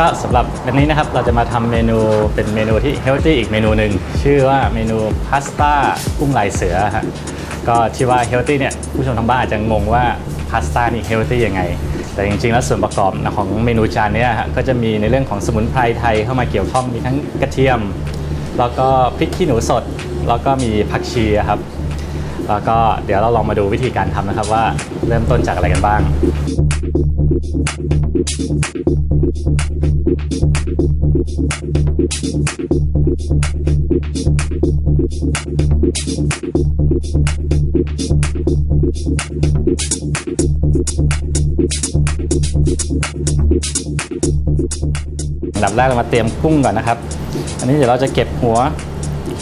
ก็สำหรับวันนี้นะครับเราจะมาทำเมนูเป็นเมนูที่เฮลตี้อีกเมนูหนึ่งชื่อว่าเมนูพาสต้ากุ้งลายเสือฮะก็ที่ว่าเฮลตี้เนี่ยผู้ชมทางบ้านอาจจะงงว่าพาสต้านี่เฮลตี้ยังไง แต่จริงๆแล้วส่วนประกอบของเมนูจานนี้ฮะก็จะมีในเรื่องของสมุนไพรไทยเข้ามาเกี่ยวข้องมีทั้งกระเทียม แล้วก็พริกขี้หนูสด แล้วก็มีผักชีครับแล้วก็เดี๋ยวเราลองมาดูวิธีการทำนะครับว่าเริ่มต้นจากอะไรกันบ้าง อันดับแรกเรามาเตรียมกุ้งก่อนนะครับ อันนี้เดี๋ยวเราจะเก็บหัว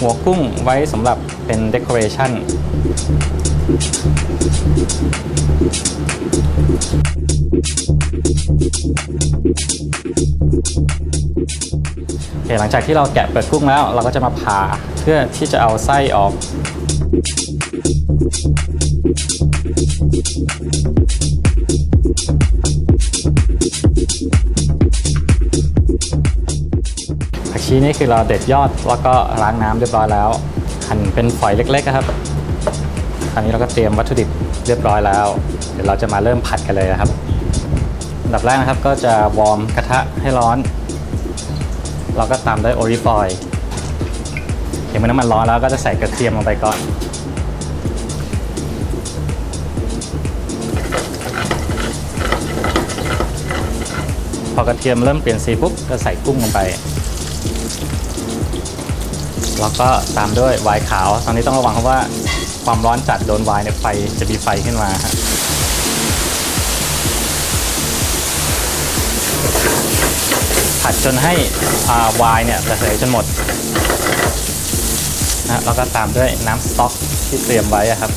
หัวกุ้งไว้สำหรับเป็น decoration คหลังจากที่เราแกะเปลือกกุ้งแล้วเราก็จะมาผ่าเพื่อที่จะเอาไส้ออก ผักชีนี่คือเราเด็ดยอดแล้วก็ล้างน้ำเรียบร้อยแล้ว หั่นเป็นฝอยเล็กๆครับคราวนี้เราก็เตรียมวัตถุดิบเรียบร้อยแล้ว เดี๋ยวเราจะมาเริ่มผัดกันเลยนะครับอันดับแรกนะครับก็จะวอร์มกระทะให้ร้อน เราก็ตามด้วยโอลิฟออยล์เห็นเมื่อน้ำมันร้อนแล้วก็จะใส่กระเทียมลงไปก่อนพอกระเทียมเริ่มเปลี่ยนสีปุ๊บก็ใส่กุ้งลงไป แล้วก็ตามด้วยไวน์ขาว ตอนนี้ต้องระวังเพราะว่าความร้อนจัดโดนไวน์เนี่ยไฟจะมีไฟขึ้นมาฮะ ผัดจนให้อ่าไวน์เนี่ยระเหยจนหมดนะแล้วก็ตามด้วยน้ำสต๊อกที่เตรียมไว้ครับ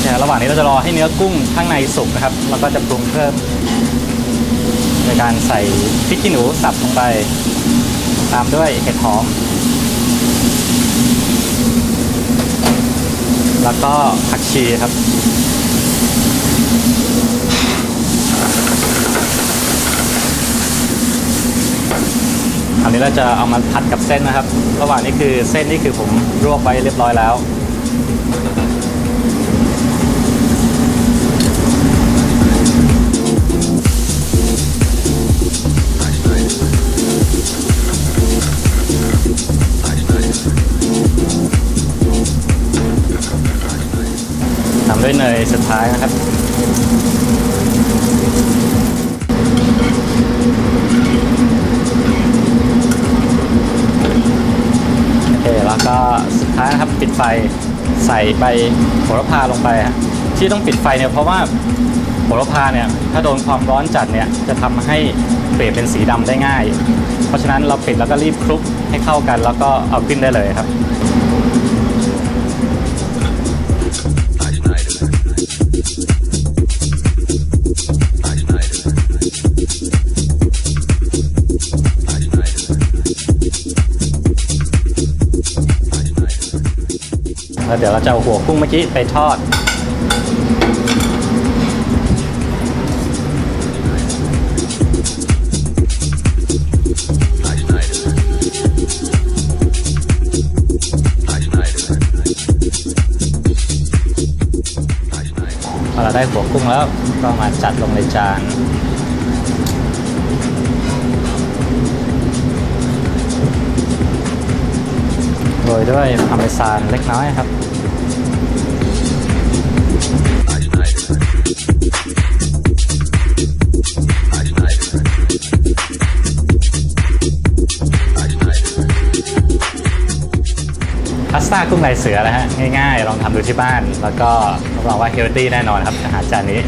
เนี่ระหว่างนี้เราจะรอให้เนื้อกุ้งข้างในสุกนะครับ แล้วก็จะปรุงเพิ่มในการใส่พริกขี้หนูสับลงไป ตามด้วยเห็ดหอม แล้วก็ผักชีครับ อันนี้เราจะเอามาผัดกับเส้นนะครับ ระหว่างนี้คือเส้นนี่คือผมรวกไว้เรียบร้อยแล้ว ด้วยเนยสุดท้ายนะครับโอเคแล้วก็สุดท้ายนะครับปิดไฟใส่ใบโหระพาลงไปที่ต้องปิดไฟเนี่ยเพราะว่าโหระพาเนี่ยถ้าโดนความร้อนจัดเนี่ยจะทำให้เปลี่ยนเป็นสีดำได้ง่าย เพราะฉะนั้นเราปิดแล้วก็รีบคลุกให้เข้ากัน แล้วก็เอาขึ้นได้เลยครับ แล้วเดี๋ยวเราจะเอาหัวกุ้งเมื่อกี้ไปทอด พอเราได้หัวกุ้งแล้วก็มาจัดลงในจาน โรยด้วยพาเมซานเล็กน้อยครับพาสต้ากุ้งลายเสือนะฮะง่ายๆ ลองทำดูที่บ้าน แล้วก็รับรองว่าเฮลตี้แน่นอนครับอาหารจานนี้